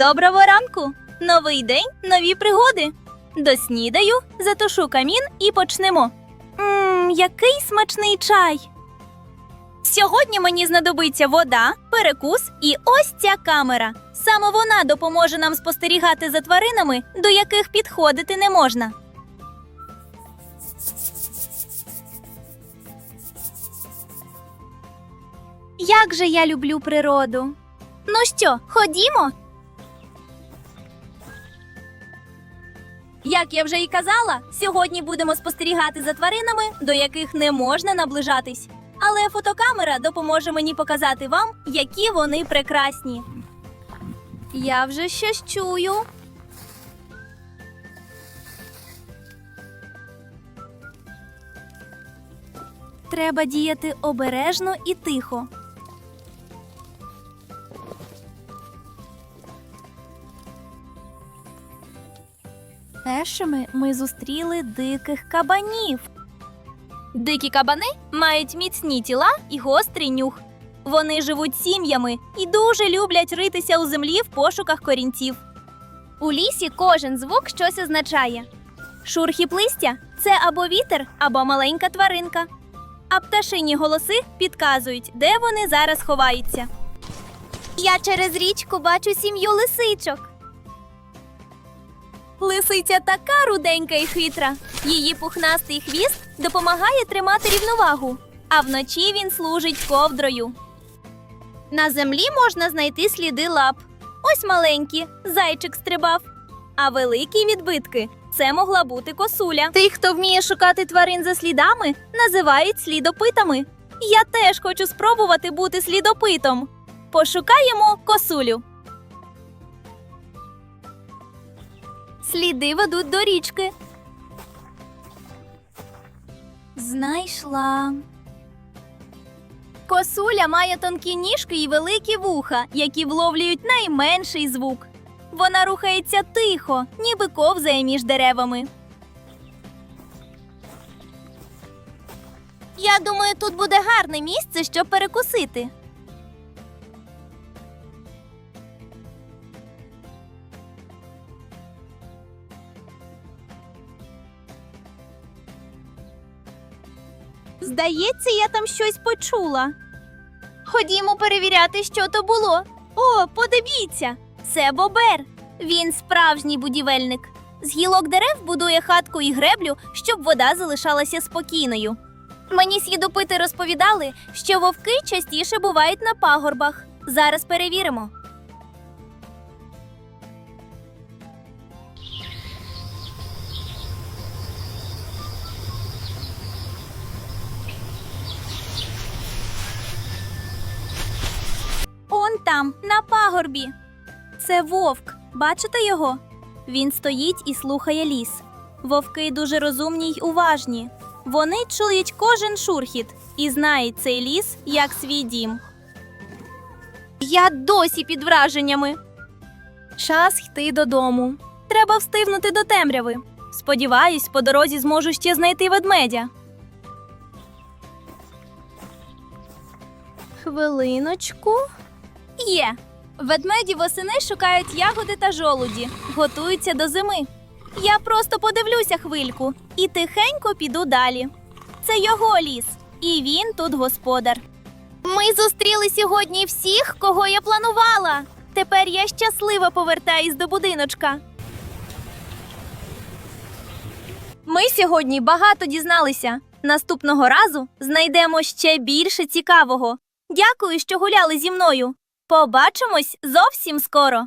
Доброго ранку! Новий день, нові пригоди. Доснідаю, затушу камін і почнемо. Мм, який смачний чай. Сьогодні мені знадобиться вода, перекус і ось ця камера. Саме вона допоможе нам спостерігати за тваринами, до яких підходити не можна. Як же я люблю природу. Ну що, ходімо? Як я вже і казала, сьогодні будемо спостерігати за тваринами, до яких не можна наближатись. Але фотокамера допоможе мені показати вам, які вони прекрасні. Я вже щось чую. Треба діяти обережно і тихо. Першими ми зустріли диких кабанів. Дикі кабани мають міцні тіла і гострий нюх. Вони живуть сім'ями і дуже люблять ритися у землі в пошуках корінців. У лісі кожен звук щось означає. Шурхіп листя це або вітер, або маленька тваринка. А пташині голоси підказують, де вони зараз ховаються. Я через річку бачу сім'ю лисичок. Лисиця така руденька і хитра. Її пухнастий хвіст допомагає тримати рівновагу, а вночі він служить ковдрою. На землі можна знайти сліди лап. Ось маленькі, зайчик стрибав. А великі відбитки це могла бути косуля. Тих, хто вміє шукати тварин за слідами, називають слідопитами. Я теж хочу спробувати бути слідопитом. Пошукаємо косулю. Сліди ведуть до річки. Знайшла. Косуля має тонкі ніжки і великі вуха, які вловлюють найменший звук. Вона рухається тихо, ніби ковзає між деревами. Я думаю, тут буде гарне місце, щоб перекусити. Здається, я там щось почула. Ходімо перевіряти, що то було. О, подивіться, це бобер. Він справжній будівельник. З гілок дерев будує хатку і греблю, щоб вода залишалася спокійною. Мені слідопити розповідали, що вовки частіше бувають на пагорбах. Зараз перевіримо. Там, на пагорбі. Це вовк. Бачите його? Він стоїть і слухає ліс. Вовки дуже розумні й уважні. Вони чують кожен шурхіт і знають цей ліс як свій дім. Я досі під враженнями. Час йти додому. Треба встигнути до темряви. Сподіваюсь, по дорозі зможу ще знайти ведмедя. Хвилиночку. Є. Ведмеді восени шукають ягоди та жолуді, готуються до зими. Я просто подивлюся хвильку і тихенько піду далі. Це його ліс, і він тут господар. Ми зустріли сьогодні всіх, кого я планувала. Тепер я щасливо повертаюсь до будиночка. Ми сьогодні багато дізналися. Наступного разу знайдемо ще більше цікавого. Дякую, що гуляли зі мною. Побачимось зовсім скоро.